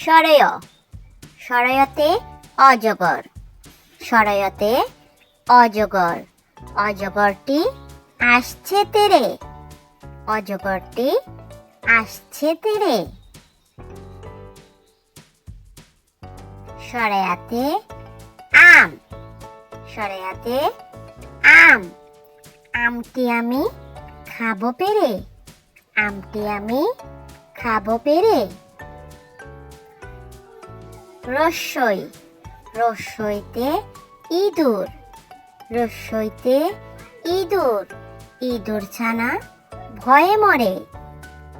সরয় সরয়তে অজগর। সরয়তে অজগর। অজগরটি আসছে তেরে। অজগরটি আসছে তেরে। সরেয়াতে আম। সরেয়াতে আম। আমটি আমি খাব পেরে। আমটি আমি খাব পেরে। রস্যই রস্যইতে ইঁদুর রস্যইতে ইঁদুর ইঁদুর ছানা ভয়ে মরে,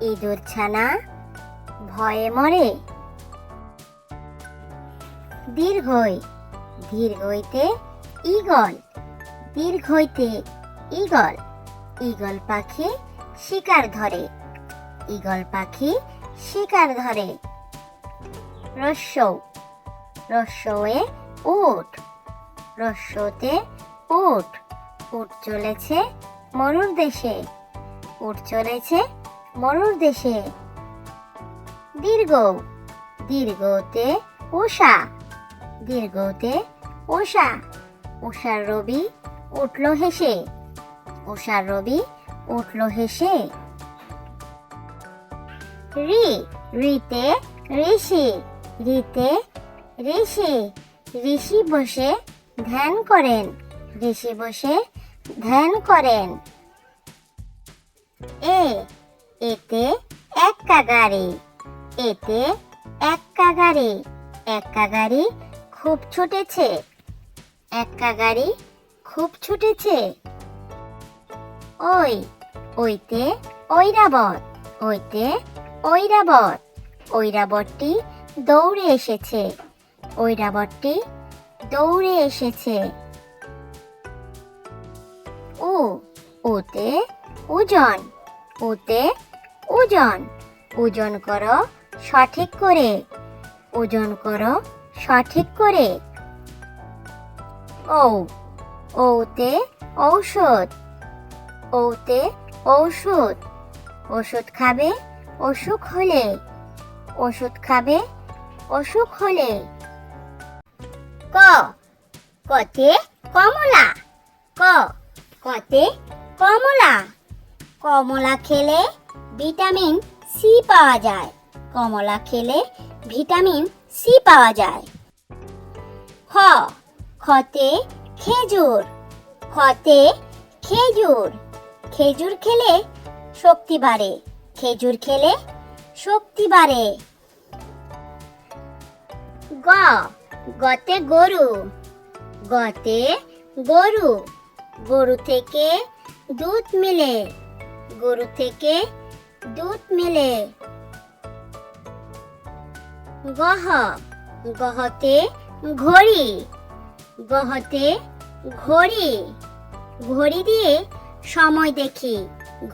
ইঁদুর ছানা ভয়ে মরে। দীর্ঘই, দীর্ঘইতে ঈগল দীর্ঘইতে ঈগল ঈগল পাখি শিকার ধরে, ঈগল পাখি শিকার ধরে। রস্য রস্যে উট। রস্যতে উট। উট চলেছে মরুর দেশে। উট চলেছে মরুর দেশে। দীর্ঘ। দীর্ঘতে উষা দীর্ঘতে উষা উষার রবি উঠল হেসে। উষার রবি উঠল হেসে। রি। রিতে ঋষি। রিতে ঋষি ঋষি বসে ধ্যান করেন, ঋষি বসে ধ্যান করেন। এ, এতে এক্কা গাড়ি এতে এক্কা গাড়ি এক্কা গাড়ি খুব ছুটেছে এক্কা গাড়ি খুব ছুটেছে। ওই, ওইতে ঐরাবত ওইতে ঐরাবত, ঐরাবতটি দৌড়ে এসেছে। ঐরাবতটি দৌড়ে এসেছে। ও, ওতে ওজন ওতে ওজন। ওজন করো সঠিক করে, ওজন করো সঠিক করে। ও, ওতে ঔষধ ওতে ঔষধ। ওষুধ খাবে, অসুখ হলে, ওষুধ খাবে, অসুখ হলে। ক। কতে কমলা। ক। কতে কমলা। কমলা খেলে ভিটামিন সি পাওয়া যায়। কমলা খেলে ভিটামিন সি পাওয়া যায়। খ। খতে খেজুর। খতে খেজুর। খেজুর খেলে শক্তি বাড়ে। খেজুর খেলে শক্তি বাড়ে। গ। গতে গরু গতে গরু গরু থেকে দুধ মেলে, গরু থেকে দুধ মেলে। গহ, গহতে ঘড়ি গহতে ঘড়ি ঘড়ি দিয়ে সময় দেখি,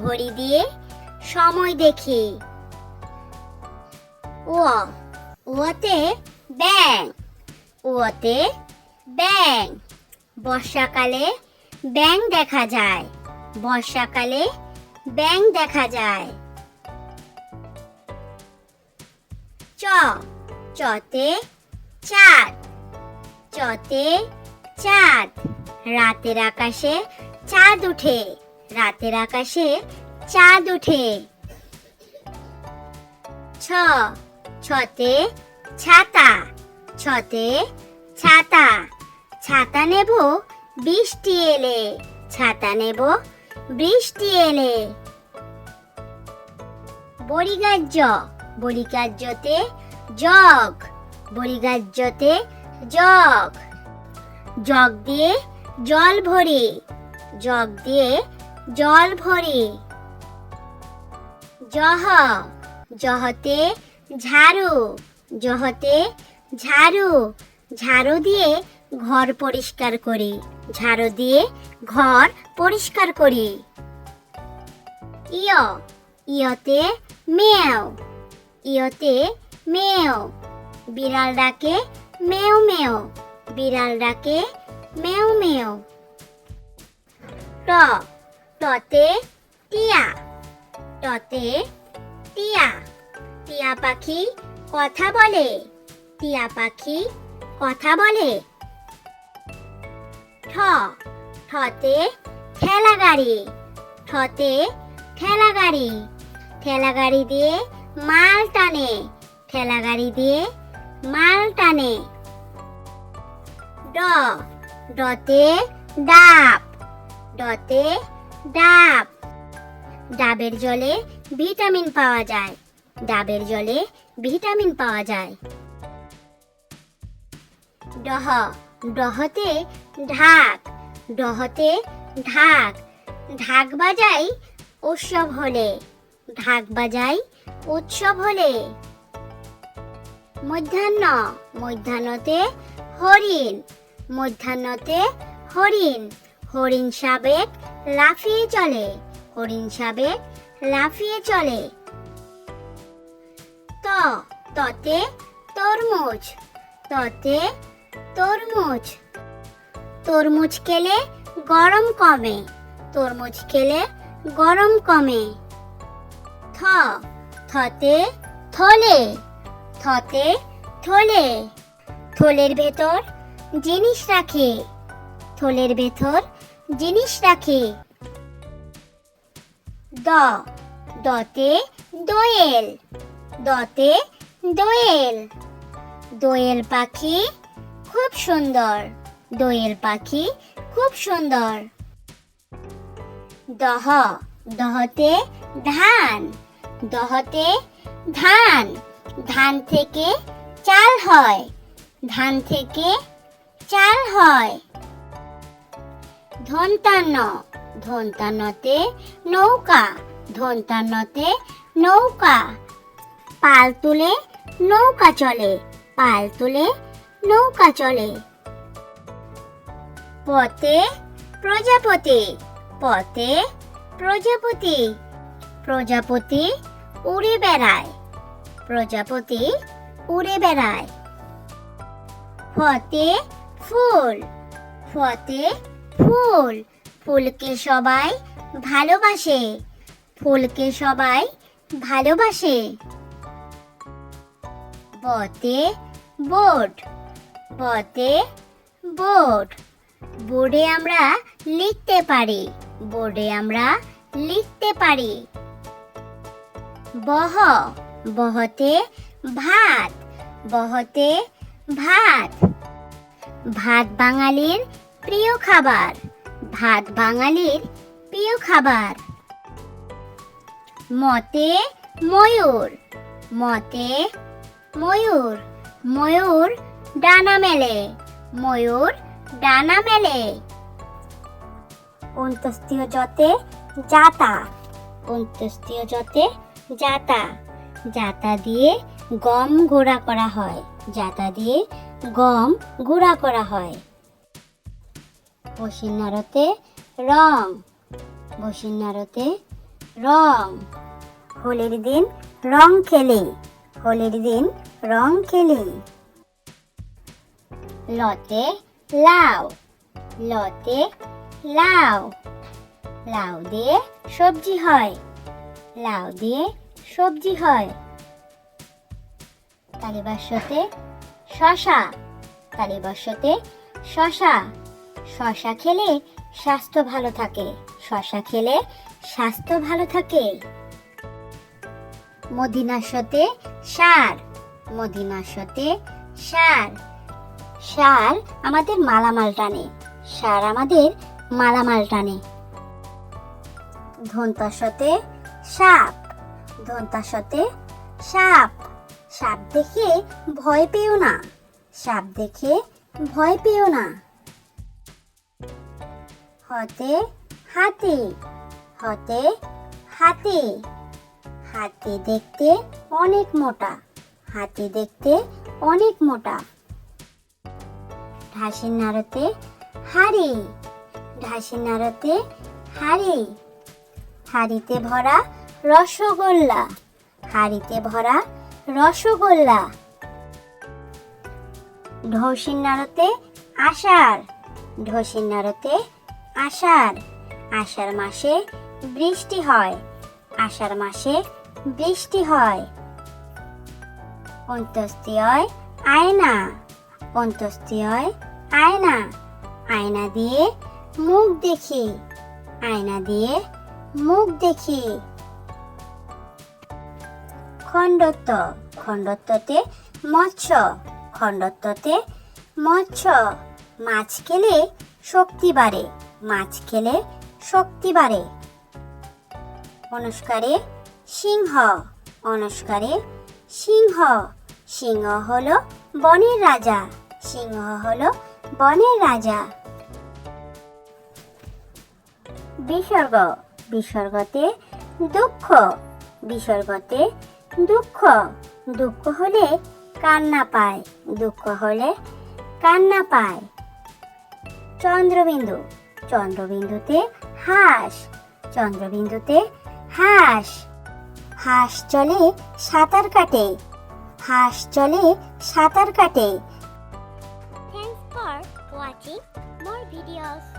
ঘড়ি দিয়ে সময় দেখি। ও, ওতে ব্যাং ওতে ব্যাং বর্ষাকালে ব্যাং দেখা যায়। বর্ষাকালে ব্যাং দেখা যায়। চ। চতে চাঁদ। চতে চাঁদ। রাতের আকাশে চাঁদ উঠে। রাতের আকাশে চাঁদ উঠে। ছ। ছতে ছাতা। ছতে ছাতা। ছাতা নেব বৃষ্টি এলে। ছাতা নেব বৃষ্টি এলে। বরিগাহ্য বরিগাহ্যতে জগ। বরিগাহ্যতে জগ। জগ দিয়ে জল ভরে। জগ দিয়ে জল ভরে। জহ। জহতে ঝাড়ু। জহতে ঝাড়ু। ঝাড়ু দিয়ে ঘর পরিষ্কার করি। ঝাড়ু দিয়ে ঘর পরিষ্কার করি। ইয়। ইয়তে মেও। ইয়তে মেও। বিড়াল ডাকে মেও মেও। বিড়াল ডাকে মেও মেও। ট। টতে টিয়া। টতে টিয়া। টিয়া পাখি কথা বলে। টিয়া পাখি কথা বলে। ঠ, ঠতে ঠেলা গাড়ি ঠতে ঠেলা গাড়ি ঠেলা গাড়ি দিয়ে মাল টানে। ঠেলা গাড়ি দিয়ে মাল টানে। ড, ডতে ডাব। ডতে ডাব। ডাবের জলে ভিটামিন পাওয়া যায়। ডাবের জলে ভিটামিন পাওয়া যায়। ডহ, ডহতে ঢাক ডহতে ঢাক ঢাক বাজাই উৎসব হলে ঢাক বাজাই উৎসব হলে মধ্যাহ্ন, মধ্যাহ্নতে হরিণ মধ্যাহ্নতে হরিণ হরিণ সাবেক লাফিয়ে চলে, হরিণ সাবেক লাফিয়ে চলে। ত, ততে তরমুজ, ততে তরমুজ। তরমুজ খেলে গরম কমে। তরমুজ খেলে গরম কমে। থ, থতে থলে। থতে থলে। থলের ভেতর জিনিস রাখে। থলের ভেতর জিনিস রাখে। দ, দতে দোয়েল। দতে দোয়েল। দোয়েল পাখি খুব সুন্দর। দোয়েল পাখি খুব সুন্দর। দহ, দহতে ধান। দহতে ধান। ধান থেকে চাল হয়। ধান থেকে চাল হয়। ধন্তান্ন, ধন্তান্নতে নৌকা। ধন্তান্নতে নৌকা। পাল তুলে নৌকা চলে। পাল তুলে নৌকা চলে। পথে প্রজাপতি পথে প্রজাপতি প্রজাপতি উড়ে বেড়ায়, প্রজাপতি উড়ে বেড়ায়। ফতে ফুল ফতে ফুল, ফুলকে সবাই ভালোবাসে, ফুলকে সবাই ভালোবাসে। বতে বোট বতে বোর্ড। বোর্ডে আমরা লিখতে পারি। বোর্ডে আমরা লিখতে পারি। বহ। বহতে ভাত। বহতে ভাত। ভাত বাঙালির প্রিয় খাবার। ভাত বাঙালির প্রিয় খাবার। মতে ময়ূর। মতে ময়ূর। ময়ূর ডানা মেলে। ময়ূর, ডানা মেলে। অন্তস্তীয় যতে জাতা। অন্তস্তীয় যতে জাতা। জাতা দিয়ে গম গুঁড়া করা হয়। জাতা দিয়ে গম গুঁড়া করা হয়। বসিন্নারতে রং। বসিন্নারতে রং। হোলির দিন রং খেলি হোলির দিন রং খেলি লতে লাউ লতে লাউ লাউ দিয়ে সবজি হয়। লাউ দিয়ে সবজি হয়। তালিবাস্যতে শশা। তালিবাস্যতে শশা। শশা খেলে স্বাস্থ্য ভালো থাকে। শশা খেলে স্বাস্থ্য ভালো থাকে। মদিনাস্যতে সার। মদিনাস্যতে সার। সার আমাদের মালামাল টানে। সার আমাদের মালামাল টানে। ধন্তাসতে সাপ। ধন্তাসতে সাপ। সাপ দেখে ভয় পেও না। সাপ দেখে ভয় পেও না। হতে হাতি। হতে হাতি। হাতি দেখতে অনেক মোটা। হাতি দেখতে অনেক মোটা। ঢাসির নাড়তে হাড়ি, ঢাসির নাড়তে হাড়ি, হাড়িতে ভরা রসগোল্লা, হাড়িতে ভরা রসগোল্লা। ঢৌসির নাড়তে আষাঢ়, ঢৌসির নাড়তে আষাঢ়। আষাঢ় মাসে বৃষ্টি হয়, আষাঢ় মাসে বৃষ্টি হয়। অন্তস্তি হয় আয়না অন্তস্তীয় আয়না। আয়না দিয়ে মুখ দেখি। আয়না দিয়ে মুখ দেখি। খণ্ডত্ব। খণ্ডত্বতে মৎস্য। খণ্ডত্বতে মৎস্য। মাছ খেলে শক্তি বাড়ে। মাছ খেলে শক্তি বাড়ে। অনুষ্কারে সিংহ। অনুষ্কারে সিংহ। সিংহ হলো বনের রাজা। সিংহ হলো বনের রাজা। বিসর্গ, বিসর্গতে দুঃখ বিসর্গতে দুঃখ। দুঃখ হলে কান্না পায়, দুঃখ হলে কান্না পায়। চন্দ্রবিন্দু, চন্দ্রবিন্দুতে হাঁস চন্দ্রবিন্দুতে হাঁস। হাঁস চলে সাঁতার কাটে, হাঁস চলে সাঁতার কাটে। Watching more videos.